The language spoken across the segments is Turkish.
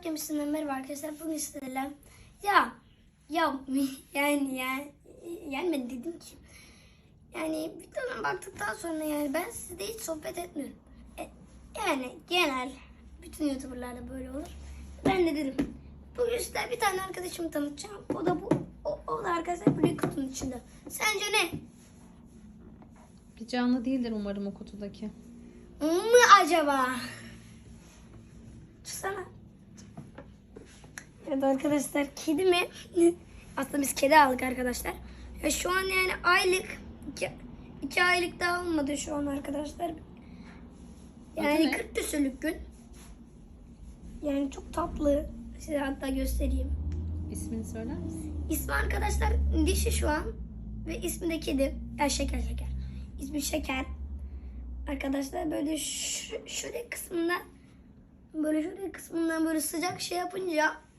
Burak Gemisi'nden merhaba arkadaşlar. Bugün sizlerle ya ya yani yani yani ben dedim ki yani videodan baktıktan sonra yani ben sizle hiç sohbet etmiyorum. E, yani genel bütün youtuberlarda böyle olur. Ben de dedim bugün size bir tane arkadaşımı tanıtacağım. O da bu o, o da arkadaşlar bu kutunun içinde. Sence ne? Bir canlı değildir umarım o kutudaki. mı acaba? Tutsana. Evet arkadaşlar kedi mi? Aslında biz kedi aldık arkadaşlar. Ya şu an yani aylık iki, iki aylık daha olmadı şu an arkadaşlar. Yani ne? 40 küsürlük gün. Yani çok tatlı. Size hatta göstereyim. İsmini söyler misin? İsmi arkadaşlar dişi şu an. Ve ismi de kedi. Ya şeker şeker. İsmi şeker. Arkadaşlar böyle şu, şuraya kısmından böyle şuraya kısmından böyle sıcak şey yapınca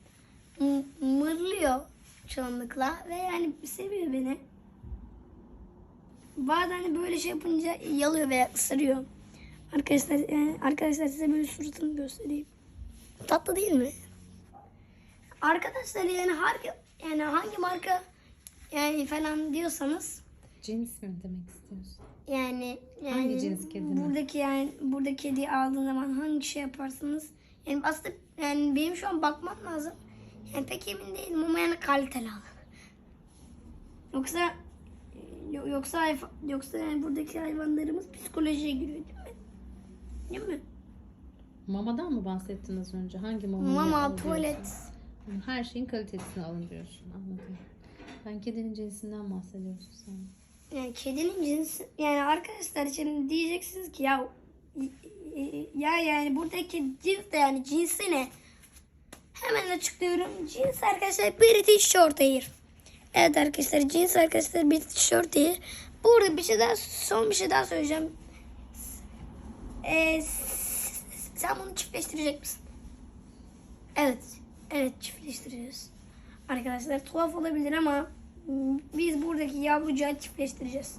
mırlıyor çoğunlukla ve yani seviyor beni. Bazen hani böyle şey yapınca yalıyor veya ısırıyor. Arkadaşlar yani arkadaşlar size böyle suratını göstereyim. Tatlı değil mi? Arkadaşlar yani hangi yani hangi marka yani falan diyorsanız Cins mi demek istiyorsun? yani yani Hangi cins kedi mi? buradaki yani buradaki kediyi aldığın zaman hangi şey yaparsınız? Yani aslında yani benim şu an bakmam lazım. Yani pek emin değilim ama yani kaliteli al. Yoksa yo- yoksa yoksa yani buradaki hayvanlarımız psikolojiye giriyor değil mi? Değil mi? Mamadan mı bahsettin az önce? Hangi Mama, alıyorsun? tuvalet. Her şeyin kalitesini alın diyorsun. Anladım. Ben kedinin cinsinden bahsediyorsun sen. Yani kedinin cinsi yani arkadaşlar şimdi diyeceksiniz ki ya ya yani buradaki cins de yani cinsi ne? Açıklıyorum. Cins arkadaşlar British Shorthair. Evet arkadaşlar cins arkadaşlar British Shorthair. Burada bir şey daha son bir şey daha söyleyeceğim. Ee, sen bunu çiftleştirecek misin? Evet. Evet çiftleştireceğiz. Arkadaşlar tuhaf olabilir ama biz buradaki yavrucağı çiftleştireceğiz.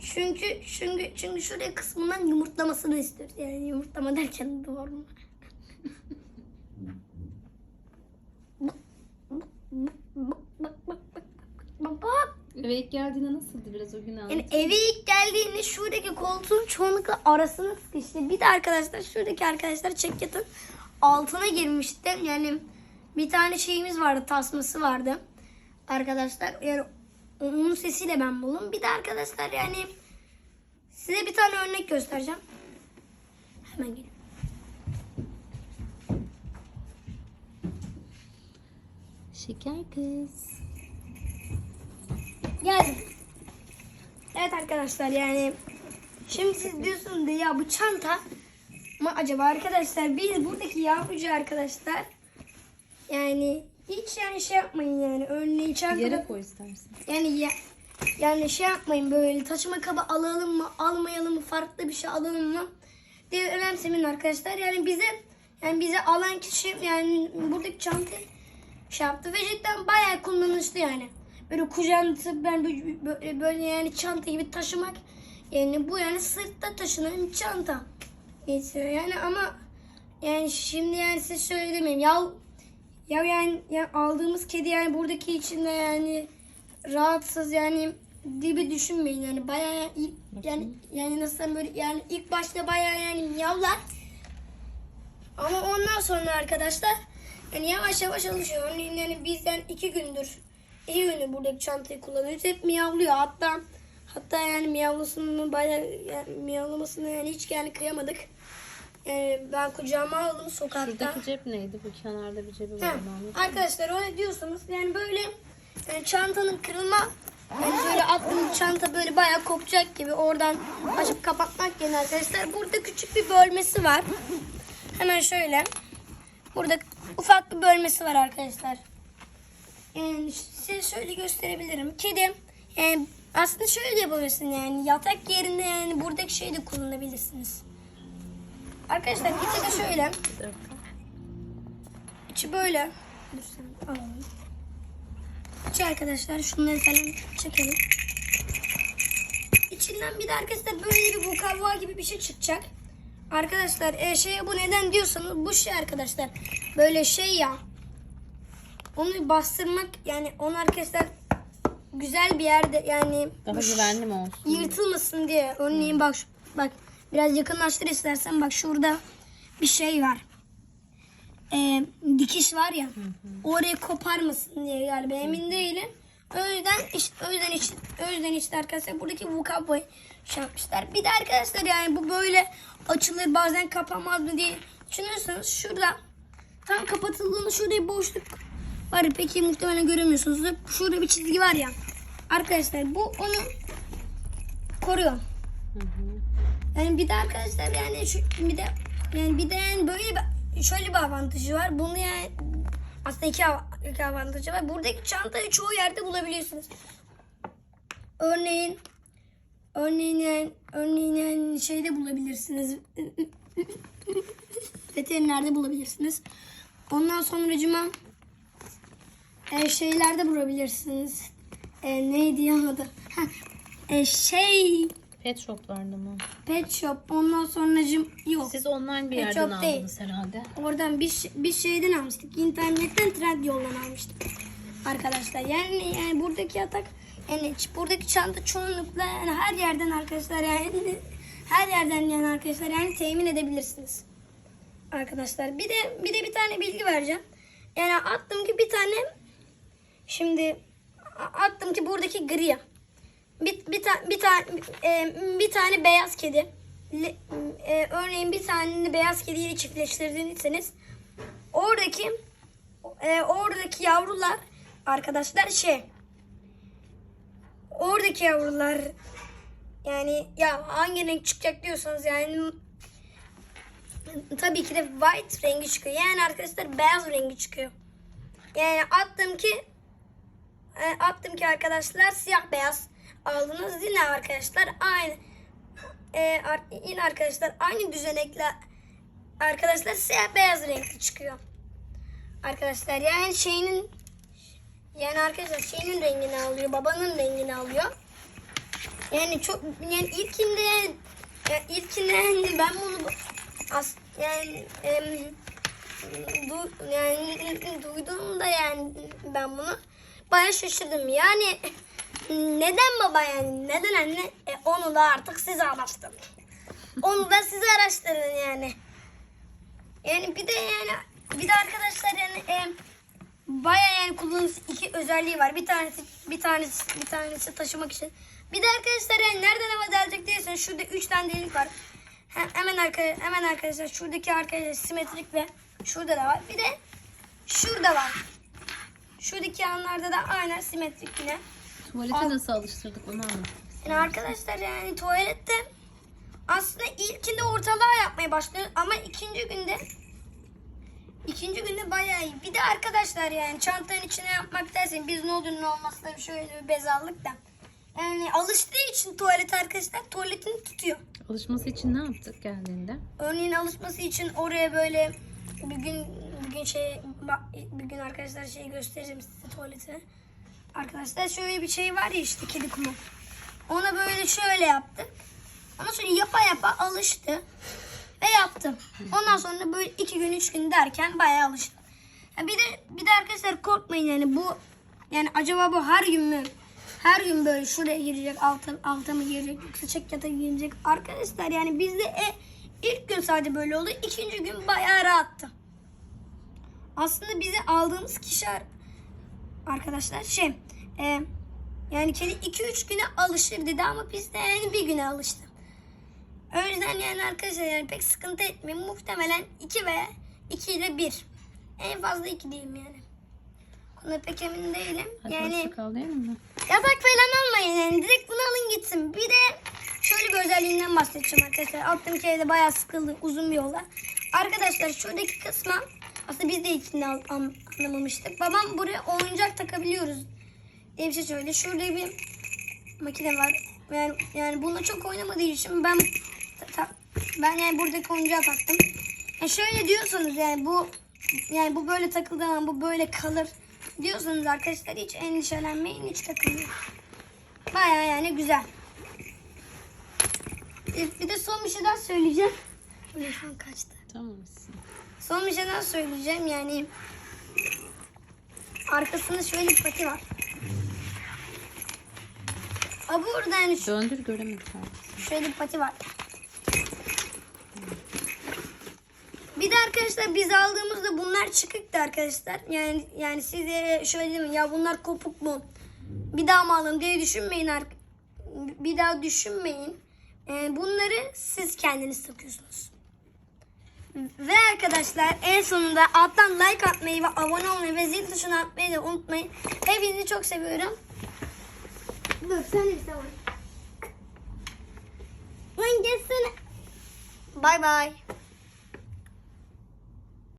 Çünkü çünkü çünkü şuraya kısmından yumurtlamasını istiyoruz. Yani yumurtlama derken doğru mu? Bak bak bak bak bak bak. Eve ilk geldiğinde nasıldı biraz o gün anlat. Yani eve ilk geldiğinde şuradaki koltuğun çoğunlukla arasına sıkıştı. Bir de arkadaşlar şuradaki arkadaşlar çekyatın altına girmişti. Yani bir tane şeyimiz vardı, tasması vardı. Arkadaşlar yani onun sesiyle ben buldum. Bir de arkadaşlar yani size bir tane örnek göstereceğim. Hemen gelin. Şeker kız. Geldim. Evet arkadaşlar yani şimdi siz diyorsunuz ya bu çanta mı acaba arkadaşlar biz buradaki yavrucu arkadaşlar yani hiç yani şey yapmayın yani örneği Yere çantada koy istersen. yani ya, yani şey yapmayın böyle taşıma kabı alalım mı almayalım mı farklı bir şey alalım mı diye önemsemeyin arkadaşlar yani bize yani bize alan kişi yani buradaki çantayı şey yaptı ve cidden bayağı kullanışlı yani. Böyle tutup ben böyle, böyle, yani çanta gibi taşımak yani bu yani sırtta taşınan çanta. Geçiyor yani ama yani şimdi yani size şöyle demeyeyim. Ya ya yani, yani aldığımız kedi yani buradaki içinde yani rahatsız yani gibi düşünmeyin yani bayağı yani yani nasıl böyle yani ilk başta bayağı yani miyavlar ama ondan sonra arkadaşlar yani yavaş yavaş alışıyor. Yani biz yani iki gündür iki gündür buradaki çantayı kullanıyoruz. Hep miyavlıyor. Hatta hatta yani miyavlasını bayağı yani miyavlamasını yani hiç yani kıyamadık. Yani ben kucağıma aldım sokakta. Şuradaki cep neydi? Bu kenarda bir cebi var. Arkadaşlar öyle diyorsanız yani böyle yani çantanın kırılma yani böyle attığınız çanta böyle bayağı kopacak gibi oradan açıp kapatmak yerine arkadaşlar burada küçük bir bölmesi var. Hemen şöyle. Burada ufak bir bölmesi var arkadaşlar. Yani size şöyle gösterebilirim. Kedi yani aslında şöyle yapabilirsin yani yatak yerine yani buradaki şeyi de kullanabilirsiniz. Arkadaşlar içi de şöyle. İçi böyle. Alalım. İçi arkadaşlar şunları falan çekelim. İçinden bir de arkadaşlar böyle bir mukavva gibi bir şey çıkacak. Arkadaşlar e, şey bu neden diyorsanız bu şey arkadaşlar böyle şey ya onu bastırmak yani onu arkadaşlar güzel bir yerde yani Daha güvenli mi olsun? yırtılmasın diye. Örneğin bak şu- bak biraz yakınlaştır istersen bak şurada bir şey var. Ee, dikiş var ya. Orayı koparmasın diye galiba emin değilim. O yüzden işte, o yüzden işte, o yüzden işte arkadaşlar buradaki vukaboy şey yapmışlar. Bir de arkadaşlar yani bu böyle açılır bazen kapanmaz mı diye düşünüyorsanız şurada tam kapatıldığında şurada bir boşluk var. Peki muhtemelen göremiyorsunuz. Şurada bir çizgi var ya. Arkadaşlar bu onu koruyor. Hı hı. Yani bir de arkadaşlar yani şu bir de yani bir de yani böyle bir, şöyle bir avantajı var. Bunu yani aslında iki, iki avantajı var. Buradaki çantayı çoğu yerde bulabiliyorsunuz. Örneğin örneğin yani, örneğin yani şeyde bulabilirsiniz. Veterinerde bulabilirsiniz. Ondan sonra e, şeylerde bulabilirsiniz. E, neydi ya adı? Heh, e, şey Pet shoplarda mı? Pet Shop ondan sonracım yok. Siz online bir Pet yerden shop değil. aldınız herhalde. Oradan bir, ş- bir şeyden almıştık. İnternetten trend yoldan almıştık. Arkadaşlar yani, yani buradaki yatak yani ç- buradaki çanta çoğunlukla yani her yerden arkadaşlar yani her yerden yani arkadaşlar yani temin edebilirsiniz. Arkadaşlar bir de bir de bir tane bilgi vereceğim. Yani attım ki bir tane şimdi attım ki buradaki gri bir bir tane bir tane bir tane beyaz kedi Le- e, örneğin bir tane beyaz kediyle çiftleştirdiyseniz oradaki e, oradaki yavrular arkadaşlar şey oradaki yavrular yani ya hangi renk çıkacak diyorsanız yani tabii ki de white rengi çıkıyor. Yani arkadaşlar beyaz rengi çıkıyor. Yani attım ki e, attım ki arkadaşlar siyah beyaz aldınız. Yine arkadaşlar aynı e, yine arkadaşlar aynı düzenekle arkadaşlar siyah beyaz renkli çıkıyor. Arkadaşlar yani şeyinin yani arkadaşlar şeyinin rengini alıyor. Babanın rengini alıyor. Yani çok yani ilkinde yani, ilkinde yani ben bunu as, yani em, du, yani duyduğumda yani ben bunu baya şaşırdım. Yani neden baba yani neden anne? E, onu da artık siz araştırın. Onu da siz araştırın yani. Yani bir de yani bir de arkadaşlar yani e, baya yani kullanıcı iki özelliği var. Bir tanesi bir tanesi bir tanesi taşımak için. Bir de arkadaşlar yani nereden hava gelecek diyorsanız şurada üç tane delik var. Hem, hemen arka, hemen arkadaşlar şuradaki arkadaşlar simetrik ve şurada da var. Bir de şurada var. Şuradaki yanlarda da aynen simetrik yine. Tuvalete Al. nasıl alıştırdık onu anlat. Yani arkadaşlar yani tuvalette aslında ilkinde ortalığa yapmaya başlıyor ama ikinci günde ikinci günde bayağı iyi. Bir de arkadaşlar yani çantanın içine yapmak dersen biz ne olur ne olmaz tabii şöyle bir bezallık da. Yani alıştığı için tuvalet arkadaşlar tuvaletini tutuyor. Alışması için ne yaptık geldiğinde? Örneğin alışması için oraya böyle bir gün bir gün şey bir gün arkadaşlar şeyi göstereceğim size tuvaleti. Arkadaşlar şöyle bir şey var ya işte kedi kumu. Ona böyle şöyle yaptık. Ondan sonra yapa yapa alıştı. Ve yaptım. Ondan sonra böyle iki gün üç gün derken bayağı alıştı. Ya bir de bir de arkadaşlar korkmayın yani bu yani acaba bu her gün mü? Her gün böyle şuraya girecek, alta, alta mı girecek, yoksa çek yata girecek. Arkadaşlar yani bizde e, ilk gün sadece böyle oldu. ikinci gün bayağı rahattı. Aslında bizi aldığımız kişi ar- arkadaşlar şey e, yani kedi 2-3 güne alışır dedi ama biz de yani bir güne alıştı. O yüzden yani arkadaşlar yani pek sıkıntı etmeyin. Muhtemelen 2 veya 2 ile 1. En fazla 2 diyeyim yani. Konuda pek emin değilim. Hadi yani kal değil mi? yatak falan almayın yani. Direkt bunu alın gitsin. Bir de şöyle bir özelliğinden bahsedeceğim arkadaşlar. Attığım kere bayağı sıkıldı. Uzun bir yola. Arkadaşlar şuradaki kısma aslında biz de ilkini anlamamıştık. Babam buraya oyuncak takabiliyoruz diye bir şey söyledi. Şurada bir makine var. Yani, yani bununla çok oynamadığı için ben ben yani buradaki oyuncağı taktım. Yani şöyle diyorsanız yani bu yani bu böyle takıldığı zaman bu böyle kalır diyorsanız arkadaşlar hiç endişelenmeyin hiç takılmayın. Baya yani güzel. Bir- de son bir şey daha söyleyeceğim. Telefon kaçtı. Tamam? Son bir söyleyeceğim yani. Arkasında şöyle bir pati var. Aa, burada yani şu- Döndür göremedim artık. şöyle bir pati var. Bir de arkadaşlar biz aldığımızda bunlar çıkıktı arkadaşlar. Yani yani size şöyle dedim ya bunlar kopuk mu? Bir daha mı alalım diye düşünmeyin. ar- Bir daha düşünmeyin. Ee, bunları siz kendiniz takıyorsunuz. Ve arkadaşlar en sonunda alttan like atmayı ve abone olmayı ve zil tuşuna atmayı da unutmayın. Hepinizi çok seviyorum. Dur sen de zaman. Lan geçsene. Bay bay.